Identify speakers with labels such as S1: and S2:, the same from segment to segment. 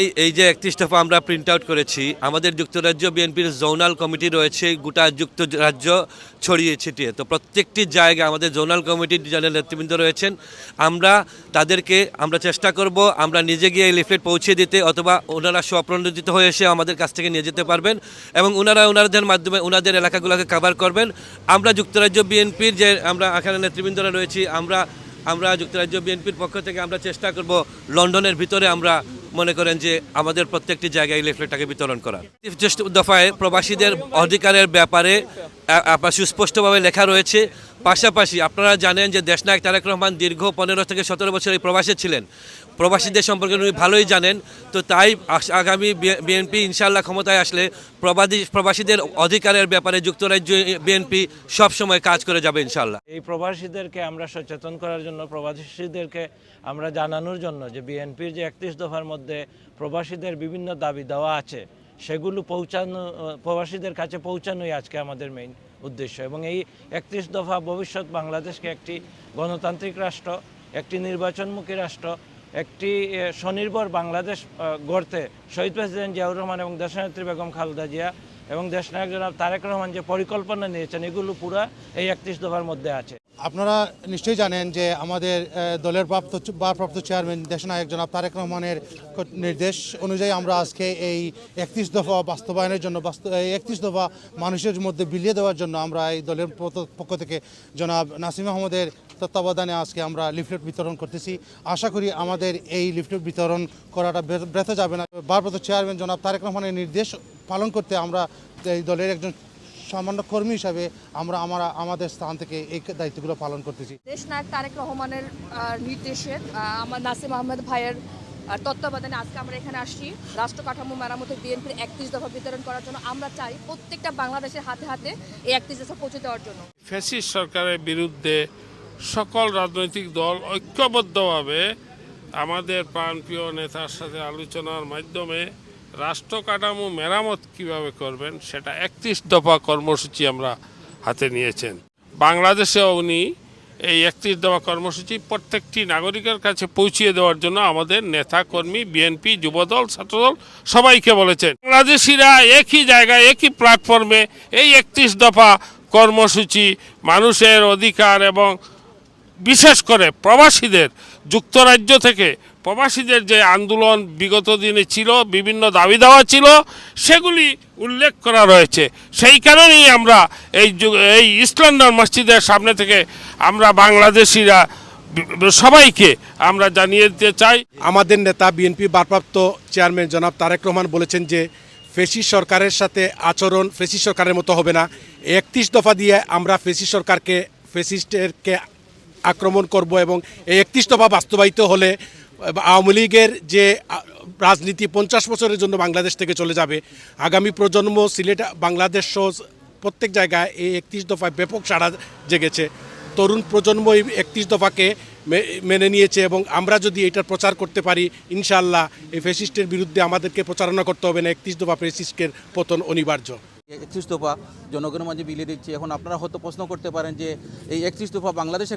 S1: এই এই যে একত্রিশ দফা আমরা প্রিন্ট আউট করেছি, আমাদের যুক্তরাজ্য বিএনপির জোনাল কমিটি রয়েছে, গোটা যুক্তরাজ্য ছড়িয়ে ছিটিয়ে। তো প্রত্যেকটি জায়গায় আমাদের জোনাল কমিটির যারা নেতৃবৃন্দ রয়েছেন, আমরা তাদেরকে, আমরা চেষ্টা করব, আমরা নিজে গিয়ে এই লিফলেট পৌঁছে দিতে, অথবা ওনারা স্বপ্রণোদিত হয়ে এসে আমাদের কাছ থেকে নিয়ে যেতে পারবেন, এবং ওনারা ওনাদের মাধ্যমে ওনাদের এলাকাগুলোকে কভার করবেন। আমরা যুক্তরাজ্য বিএনপির যে, আমরা এখানে নেতৃবৃন্দরা রয়েছি, আমরা আমরা যুক্তরাজ্য বিএনপির পক্ষ থেকে আমরা চেষ্টা করব, লন্ডনের ভিতরে আমরা মনে করেন যে আমাদের প্রত্যেকটি জায়গায় লেফলেটটাকে বিতরণ করা। দফায় প্রবাসীদের অধিকারের ব্যাপারে সুস্পষ্টভাবে লেখা রয়েছে পাশাপাশি আপনারা জানেন যে দেশনায়ক তারেক রহমান দীর্ঘ পনেরো থেকে সতেরো বছর এই প্রবাসে ছিলেন। প্রবাসীদের সম্পর্কে উনি ভালোই জানেন, তো তাই আগামী বিএনপি ইনশাল্লাহ ক্ষমতায় আসলে প্রবাদী প্রবাসীদের অধিকারের ব্যাপারে যুক্তরাজ্য বিএনপি সবসময় কাজ করে যাবে ইনশাল্লাহ
S2: এই প্রবাসীদেরকে আমরা সচেতন করার জন্য, প্রবাসীদেরকে আমরা জানানোর জন্য যে বিএনপির যে একত্রিশ দফার মধ্যে প্রবাসীদের বিভিন্ন দাবি দেওয়া আছে সেগুলো পৌঁছানো প্রবাসীদের কাছে পৌঁছানোই আজকে আমাদের মেইন উদ্দেশ্য। এবং এই একত্রিশ দফা ভবিষ্যৎ বাংলাদেশকে একটি গণতান্ত্রিক রাষ্ট্র, একটি নির্বাচনমুখী রাষ্ট্র, একটি স্বনির্ভর বাংলাদেশ গড়তে শহীদ প্রেসিডেন্ট জিয়াউর রহমান এবং দেশনেত্রী বেগম খালেদা জিয়া এবং দেশনায়ক জনাব তারেক রহমান যে পরিকল্পনা নিয়েছেন, এগুলো পুরা এই একত্রিশ দফার মধ্যে আছে।
S3: আপনারা নিশ্চয়ই জানেন যে আমাদের দলের প্রাপ্ত, ভারপ্রাপ্ত চেয়ারম্যান দেশনায়ক জনাব তারেক রহমানের নির্দেশ অনুযায়ী আমরা আজকে এই একত্রিশ দফা বাস্তবায়নের জন্য এই একত্রিশ দফা মানুষের মধ্যে বিলিয়ে দেওয়ার জন্য আমরা এই দলের পক্ষ থেকে জনাব নাসিম আহমদের তত্ত্বাবধানে আজকে আমরা লিফলেট বিতরণ করতেছি। আশা করি আমাদের এই লিফলেট বিতরণ করাটা ব্য- ব্যর্থ যাবে না। ভারপ্রাপ্ত চেয়ারম্যান জনাব তারেক রহমানের নির্দেশ পালন করতে আমরা এই দলের একজন সামান্য কর্মী হিসাবে আমরা আমরা আমাদের স্থান থেকে এই দায়িত্বগুলো পালন করতেছি।
S4: দেশ নায়ক তারেক রহমানের নির্দেশে আমার নাসিম আহমেদ ভাইয়ের তত্ত্বাবধানে আজকে আমরা এখানে আসছি। রাষ্ট্র কাঠামো মেরামতের বিএনপির একত্রিশ দফা বিতরণ করার জন্য আমরা চাই প্রত্যেকটা বাংলাদেশের হাতে হাতে এই একত্রিশ দফা পৌঁছে দেওয়ার জন্য।
S5: ফ্যাসিস্ট সরকারের বিরুদ্ধে সকল রাজনৈতিক দল ঐক্যবদ্ধভাবে আমাদের প্রাণপ্রিয় নেতার সাথে আলোচনার মাধ্যমে রাষ্ট্র কাঠামো মেরামত কীভাবে করবেন সেটা একত্রিশ দফা কর্মসূচি আমরা হাতে নিয়েছেন। বাংলাদেশেও উনি এই একত্রিশ দফা কর্মসূচি প্রত্যেকটি নাগরিকের কাছে পৌঁছিয়ে দেওয়ার জন্য আমাদের নেতা, কর্মী, বিএনপি, যুবদল, ছাত্রদল সবাইকে বলেছেন। বাংলাদেশিরা একই জায়গায়, একই প্ল্যাটফর্মে এই একত্রিশ দফা কর্মসূচি মানুষের অধিকার এবং বিশেষ করে প্রবাসীদের, যুক্তরাজ্য থেকে প্রবাসীদের যে আন্দোলন বিগত দিনে ছিল, বিভিন্ন দাবি দেওয়া ছিল, সেগুলি উল্লেখ করা রয়েছে। সেই কারণেই আমরা এই যু- এই ইসলান্ডার মসজিদের সামনে থেকে আমরা বাংলাদেশিরা সবাইকে আমরা জানিয়ে দিতে চাই।
S6: আমাদের নেতা, বিএনপি ভারপ্রাপ্ত চেয়ারম্যান জনাব তারেক রহমান বলেছেন যে, ফেসি সরকারের সাথে আচরণ ফেসি সরকারের মতো হবে না। একত্রিশ দফা দিয়ে আমরা ফেসি সরকারকে ফেসিস্টেরকে আক্রমণ করব এবং এই একত্রিশ দফা বাস্তবায়িত হলে আওয়ামী লীগের যে রাজনীতি পঞ্চাশ বছরের জন্য বাংলাদেশ থেকে চলে যাবে, আগামী প্রজন্ম সিলেট, বাংলাদেশ প্রত্যেক জায়গায় এই একত্রিশ দফায় ব্যাপক সাড়া জেগেছে। তরুণ প্রজন্ম এই একত্রিশ দফাকে মেনে নিয়েছে এবং আমরা যদি এটার প্রচার করতে পারি, ইনশাআল্লাহ এই ফেসিস্টের বিরুদ্ধে আমাদেরকে প্রচারণা করতে হবে না, একত্রিশ দফা ফেসিস্টের পতন অনিবার্য।
S7: একত্রিশ দফা জনগণের মাঝে বিলিয়ে দিচ্ছি। এখন আপনারা হয়তো প্রশ্ন করতে পারেন যে, এই একত্রিশ দফা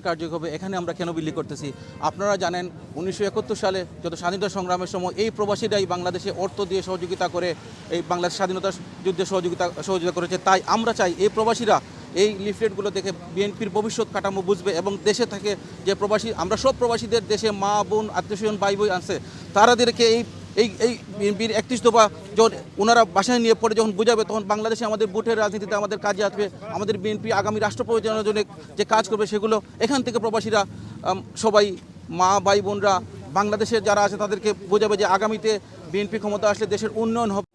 S7: কার্যক্রম হবে, এখানে আমরা কেন বিলি করতেছি? আপনারা জানেন, উনিশশো একাত্তর সালে যত স্বাধীনতা সংগ্রামের সময় এই প্রবাসীরাই বাংলাদেশে অর্থ দিয়ে সহযোগিতা করে, এই বাংলাদেশ স্বাধীনতা যুদ্ধে সহযোগিতা সহযোগিতা করেছে। তাই আমরা চাই এই প্রবাসীরা এই লিফলেটগুলো দেখে বিএনপির ভবিষ্যৎ কাঠামো বুঝবে এবং দেশে থাকে যে প্রবাসী, আমরা সব প্রবাসীদের দেশে মা, বোন আত্মীয়স্বজন ভাই বই আছে, তারাদেরকে এই এই এই বিএনপির একত্রিশ দফা যখন ওনারা বাসায় নিয়ে পড়ে যখন বুঝাবে, তখন বাংলাদেশে আমাদের বুটের রাজনীতিতে আমাদের কাজে আসবে, আমাদের বিএনপি আগামী রাষ্ট্র পরিচালনার জন্য যে কাজ করবে সেগুলো এখান থেকে প্রবাসীরা সবাই, মা, ভাই, বোনরা, বাংলাদেশের যারা আছে তাদেরকে বোঝাবে যে আগামীতে বিএনপি ক্ষমতা আসলে দেশের উন্নয়ন হবে।